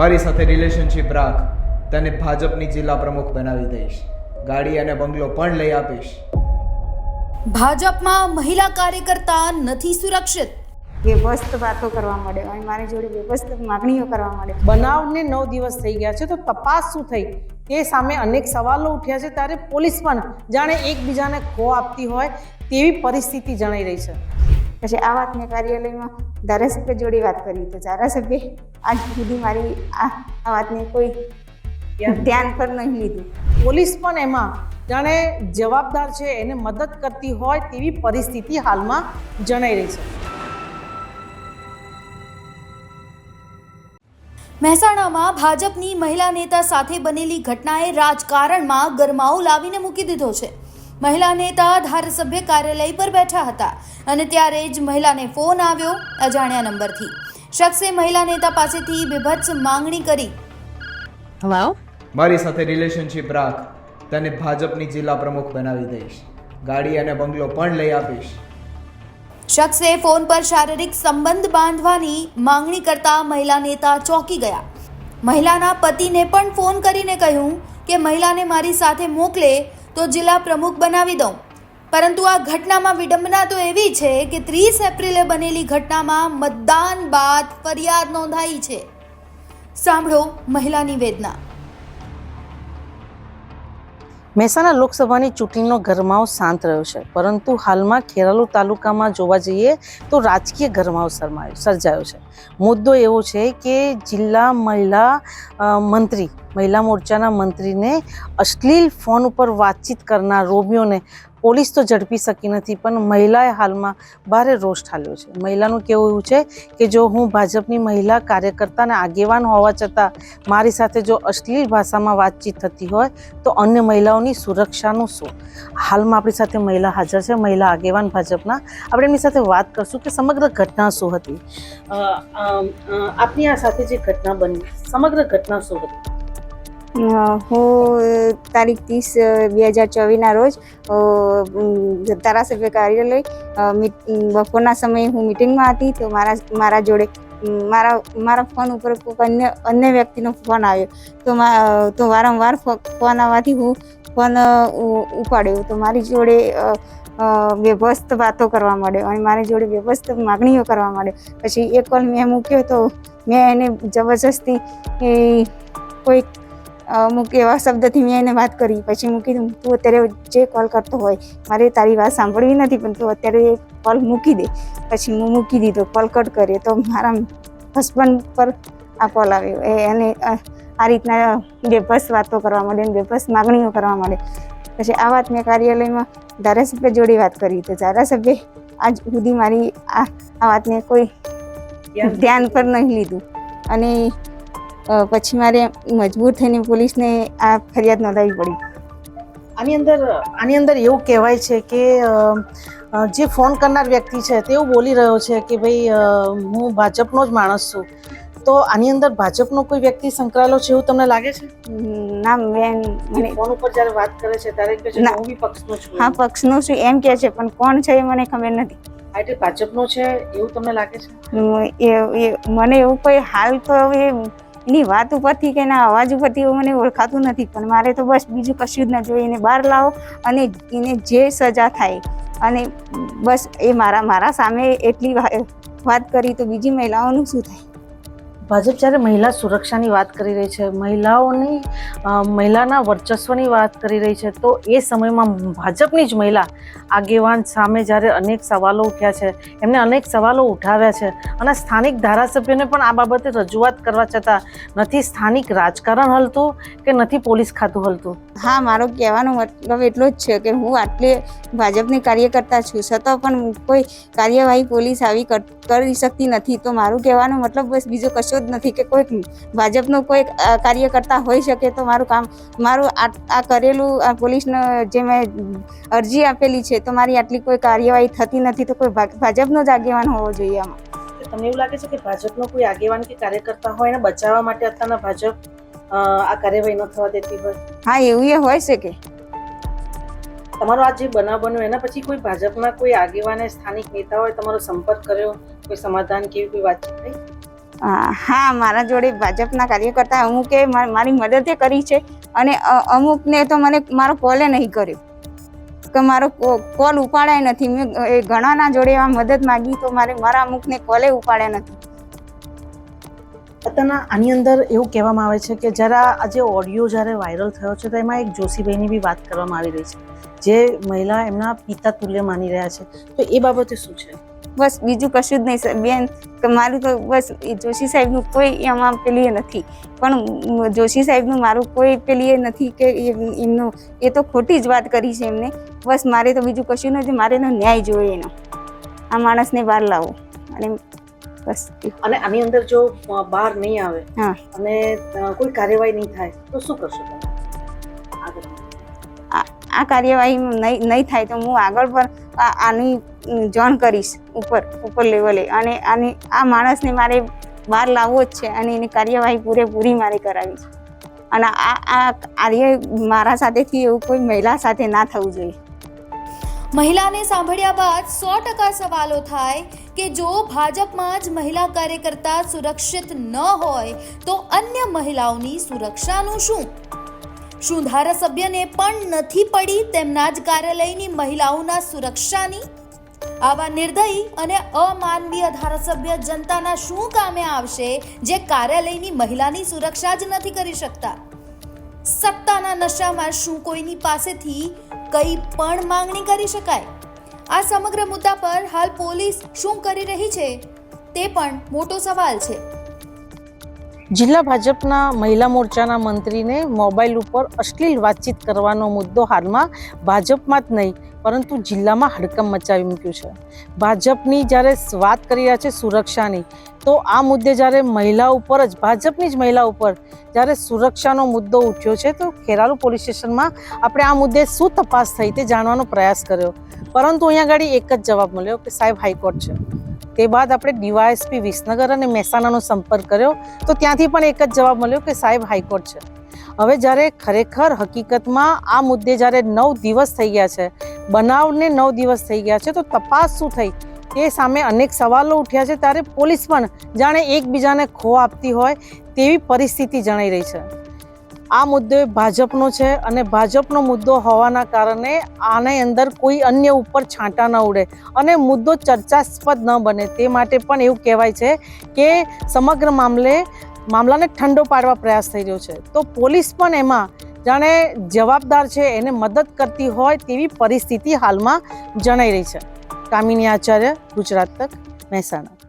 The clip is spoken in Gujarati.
મારી સાથે રિલેશનશિપ રાખ. તને ભાજપની જિલ્લા પ્રમુખ બનાવી દઈશ. ગાડી અને બંગલો પણ લઈ આપીશ. ભાજપમાં મહિલા કાર્યકર્તા નથી સુરક્ષિત. બેબસ્ત વાતો કરવા માંડે અને મારી જોડે બેબસ્ત માગણીઓ કરવા માંડે બનાવને નવ દિવસ થઈ ગયા છે તો તપાસ શું થઈ? તે સામે અનેક સવાલો ઉઠ્યા છે ત્યારે પોલીસ પણ જાણે એકબીજાને ખો આપતી હોય તેવી પરિસ્થિતિ જણાઈ રહી છે. પછી આ વાતને કાર્યાલયમાં ધારાસભ્ય જોડે વાત કરી તો ધારાસભ્ય આજ સુધી મારી આ આ વાતને કોઈ ધ્યાન પર નહીં લીધું. પોલીસ પણ એમાં જાણે જવાબદાર છે એને મદદ કરતી હોય તેવી પરિસ્થિતિ હાલમાં જણાઈ રહી છે. મહેસાણામાં ભાજપની મહિલા નેતા સાથે બનેલી ઘટનાએ રાજકારણમાં ગરમાવો લાવીને મૂકી દીધો છે. મહિલા નેતા ધારાસભ્ય કાર્યાલય પર બેઠા હતા અને ત્યારે જ મહિલાને ફોન આવ્યો અજાણ્યા નંબરથી. શખ્સે મહિલા નેતા પાસેથી બેભત્સ માંગણી કરી. હલો મારી સાથે રિલેશનશિપ રાખ. તને ભાજપની જિલ્લા પ્રમુખ બનાવી દઈશ. ગાડી અને બંગલો પણ લઈ આપીશ. શખ્સે ફોન પર શારીરિક સંબંધ બાંધવાની માંગણી કરતા મહિલા નેતા ચોંકી ગયા. મહિલાના પતિને પણ ફોન કરીને કહ્યું કે મહિલાને મારી સાથે મોકલે તો જિલ્લા પ્રમુખ બનાવી દઉં. પરંતુ આ ઘટનામાં વિડંબના તો એવી છે કે ત્રીસ એપ્રિલે બનેલી ઘટનામાં મતદાન બાદ ફરિયાદ નોંધાઈ છે. સાંભળો મહિલાની વેદના. મહેસાણા લોકસભાની ચૂંટણીનો ગરમાવો શાંત રહ્યો છે. પરંતુ હાલમાં ખેરાલુ તાલુકામાં જોવા જઈએ તો રાજકીય ગરમાવો સરમાયો સર્જાયો છે. મુદ્દો એવો છે કે જિલ્લા મહિલા મંત્રી, મહિલા મોરચાના મંત્રીને અશ્લીલ ફોન ઉપર વાતચીત કરનાર રોમિયોને પોલીસ તો ઝડપી શકી નથી, પણ મહિલાએ હાલમાં ભારે રોષ ઠાલ્યો છે. મહિલાનું કેવું એવું છે કે જો હું ભાજપની મહિલા કાર્યકર્તાને આગેવાન હોવા છતાં મારી સાથે જો અશ્લીલ ભાષામાં વાતચીત થતી હોય, તો અન્ય મહિલાઓની સુરક્ષાનું શું? હાલમાં આપણી સાથે મહિલા હાજર છે, મહિલા આગેવાન ભાજપના. આપણે એમની સાથે વાત કરશું કે સમગ્ર ઘટના શું હતી. આપની આ સાથે જે ઘટના બની, સમગ્ર ઘટના શું હતી? હું તારીખ ત્રીસ બે હજાર ચોવીસના રોજ ધારાસભ્ય કાર્યાલય બપોરના સમયે હું મિટિંગમાં હતી તો મારા મારા જોડે મારા મારા ફોન ઉપર અન્ય અન્ય વ્યક્તિનો ફોન આવ્યો. તો તો વારંવાર ફોન આવવાથી હું ફોન ઉપાડ્યો. તો મારી જોડે અ, વાતો કરવા માંડ્યો અને મારી જોડે વ્યવસ્થ માગણીઓ કરવા માંડ્યો. પછી એક કોલ મેં મૂક્યો તો મેં એને જબરજસ્તી કોઈક કોઈ અમુક એવા શબ્દથી મેં એને વાત કરી. પછી મૂકી કીધું, તું અત્યારે જે કોલ કરતો હોય, મારે તારી વાત સાંભળવી નથી, પણ તું અત્યારે કોલ મૂકી દે. પછી હું મૂકી દીધો કોલ કટ કર્યો. તો મારા હસબન્ડ પર આ કોલ આવ્યો. એ અને આ રીતના બેભસ વાતો કરવા માંડે બેબસ માગણીઓ કરવા માંડે. પછી આ વાત મેં કાર્યાલયમાં ધારાસભ્ય જોડે વાત કરી. તો ધારાસભ્ય આજ સુધી મારી આ વાતને કોઈ ધ્યાન પર નહીં લીધું. અને પછી મારે મજબૂર થઈને પોલીસને આ ફરિયાદ નોંધાવી પડી. આની અંદર આની અંદર એવું કહેવાય છે કે જે ફોન કરનાર વ્યક્તિ છે તે એવું બોલી રહ્યો છે કે ભાઈ હું ભાજપનો જ માણસ છું. તો આની અંદર ભાજપનો કોઈ વ્યક્તિ સંકળાયેલો છે એવું તમને લાગે છે? ના મને ફોન ઉપર જ્યારે વાત કરે છે ત્યારે. હું બી પક્ષનો છું. હા પક્ષનું છું એમ કહે છે પણ કોણ છે એ મને ખબર નથી. એટલે ભાજપનો છે એવું તમને લાગે છે? એ- એ મને એવું કોઈ હાલ તો હવે એની વાત ઉપરથી કે એના અવાજ ઉપરથી એવું મને ઓળખાતું નથી, પણ મારે તો બસ બીજું કશું જ ન જોઈએ. બહાર લાવો અને એને જે સજા થાય અને બસ એ મારા મારા સામે એટલી વાત કરી તો બીજી મહિલાઓનું શું થાય? ભાજપ જ્યારે મહિલા સુરક્ષાની વાત કરી રહી છે, મહિલાઓની મહિલાના વર્ચસ્વની વાત કરી રહી છે, તો એ સમયમાં ભાજપની જ મહિલા આગેવાન સામે જ્યારે અનેક સવાલો ઉઠ્યા છે, એમને અનેક સવાલો ઉઠાવ્યા છે અને સ્થાનિક ધારાસભ્યોને પણ આ બાબતે રજૂઆત કરવા છતાં નથી સ્થાનિક રાજકારણ હલતું કે નથી પોલીસ ખાતું હલતું? હા, મારો કહેવાનો મતલબ એટલો જ છે કે હું આટલી ભાજપની કાર્યકર્તા છું, છતાં પણ કોઈ કાર્યવાહી પોલીસ આવી કરી શકતી નથી. તો મારું કહેવાનો મતલબ બસ બીજો કશો જ નથી કે કોઈક ભાજપનો કોઈ કાર્યકર્તા હોઈ શકે તો મારું કામ મારું આ કરેલું આ પોલીસને જે મેં અરજી આપેલી છે તો મારી આટલી કોઈ કાર્યવાહી થતી નથી તો કોઈ ભાજપનો જ આગેવાન હોવો જોઈએ આમાં. તમને એવું લાગે છે કે ભાજપનો કોઈ આગેવાન કે કાર્યકર્તા હોય એને બચાવવા માટે અત્યારના ભાજપ આ કાર્યવાહી ન થવા દેતી હોય? હા એવું એ હોય શકે. તમારો આ જે બનાવ બન્યો એના પછી કોઈ ભાજપના કોઈ આગેવાને સ્થાનિક નેતાઓએ તમારો સંપર્ક કર્યો? કોઈ સમાધાન કેવી કોઈ વાતચીત થઈ? હા, મારા જોડે ભાજપના કાર્યકર્તા અમુકે મારી મદદે કરી છે અને અમુકને તો મને મારો કોલે નહીં કર્યો. કે મારો કોલ ઉપાડાય નથી. મેં એ ઘણાના જોડે આ મદદ માગી તો મારે, મારા અમુકને કોલે ઉપાડ્યા નથી. અત્યારના આની અંદર એવું કહેવામાં આવે છે કે જ્યારે આજે ઓડિયો જ્યારે વાયરલ થયો છે તો એમાં એક જોશીભાઈની બી વાત કરવામાં આવી રહી છે. જે મહિલા એમના પિતા તુલ્ય માની રહ્યા છે. તો એ બાબતે શું છે? બસ બીજું કશું જ નહીં બેન કે મારું તો બસ એ જોશી સાહેબનું કોઈ એમાં પેલી નથી. પણ જોશી સાહેબનું મારું કોઈ પેલી એ નથી કે એ- એમનું એ તો ખોટી જ વાત કરી છે એમને. બસ મારે તો બીજું કશું નથી મારે એનો ન્યાય જોઈએ એનો. આ માણસને બહાર લાવો. અને બસ અને આની અંદર જો બહાર નહીં આવે હા. અને કોઈ કાર્યવાહી નહીં થાય તો શું કરશો તમે? આ કાર્યવાહી નહીં નહીં થાય તો હું આગળ પર આની જાણ કરીશ ઉપર ઉપર લેવલે. અને આની, આ માણસને મારે બહાર લાવવો જ છે અને એની કાર્યવાહી પૂરેપૂરી મારે કરાવી છે. અને આ આ કાર્ય મારા સાથેથી એવું કોઈ મહિલા સાથે ના થવું જોઈએ. મહિલાને સાંભળ્યા બાદ સો ટકા સવાલો થાય કે જો ભાજપમાં જ મહિલા કાર્યકર્તા સુરક્ષિત ન હોય તો અન્ય મહિલાઓની સુરક્ષાનું શું? શું ધારાસભ્યને પણ નથી પડી તેમના જ કાર્યાલયની મહિલાઓના સુરક્ષાની? આવા નિર્દયી અને અમાનવીય ધારાસભ્ય જનતાના શું કામે આવશે જે કાર્યાલયની મહિલાની સુરક્ષા જ નથી કરી શકતા? સત્તાના નશામાં શું કોઈની પાસેથી કંઈ પણ માંગણી કરી શકાય? આ સમગ્ર મુદ્દા પર હાલ પોલીસ શું કરી રહી છે તે પણ મોટો સવાલ છે. જિલ્લા ભાજપના મહિલા મોરચાના મંત્રીને મોબાઈલ ઉપર અશ્લીલ વાતચીત કરવાનો મુદ્દો હાલમાં ભાજપમાં જ નહીં, પરંતુ જિલ્લામાં હડકંપ મચાવી મૂક્યું છે. ભાજપની જ્યારે વાત કરી રહ્યા છે સુરક્ષાની, તો આ મુદ્દે જ્યારે મહિલા ઉપર જ, ભાજપની જ મહિલા ઉપર જ્યારે સુરક્ષાનો મુદ્દો ઉઠ્યો છે, તો ખેરાલુ પોલીસ સ્ટેશનમાં આપણે આ મુદ્દે શું તપાસ થઈ તે જાણવાનો પ્રયાસ કર્યો. પરંતુ અહીંયા આગળ એક જ જવાબ મળ્યો કે સાહેબ હાઈકોર્ટ છે. તે બાદ આપણે ડીવાયએસપી વિસનગર અને મહેસાણાનો સંપર્ક કર્યો, તો ત્યાંથી પણ એક જ જવાબ મળ્યો કે સાહેબ, હાઈકોર્ટ છે. હવે જ્યારે ખરેખર હકીકતમાં આ મુદ્દે જ્યારે નવ દિવસ થઈ ગયા છે, બનાવને નવ દિવસ થઈ ગયા છે, તો તપાસ શું થઈ? તે સામે અનેક સવાલો ઉઠ્યા છે, ત્યારે પોલીસ પણ જાણે એકબીજાને ખો આપતી હોય તેવી પરિસ્થિતિ જણાઈ રહી છે. આ મુદ્દો ભાજપનો છે અને ભાજપનો મુદ્દો હોવાના કારણે આની અંદર કોઈ અન્ય ઉપર છાંટા ન ઉડે. અને મુદ્દો ચર્ચાસ્પદ ન બને. તે માટે પણ એવું કહેવાય છે કે સમગ્ર મામલે, મામલાને ઠંડો પાડવા પ્રયાસ થઈ રહ્યો છે. તો પોલીસ પણ એમાં જાણે જવાબદાર છે, એને મદદ કરતી હોય તેવી પરિસ્થિતિ હાલમાં જણાઈ રહી છે. કામિની આચાર્ય, ગુજરાત તક, મહેસાણા.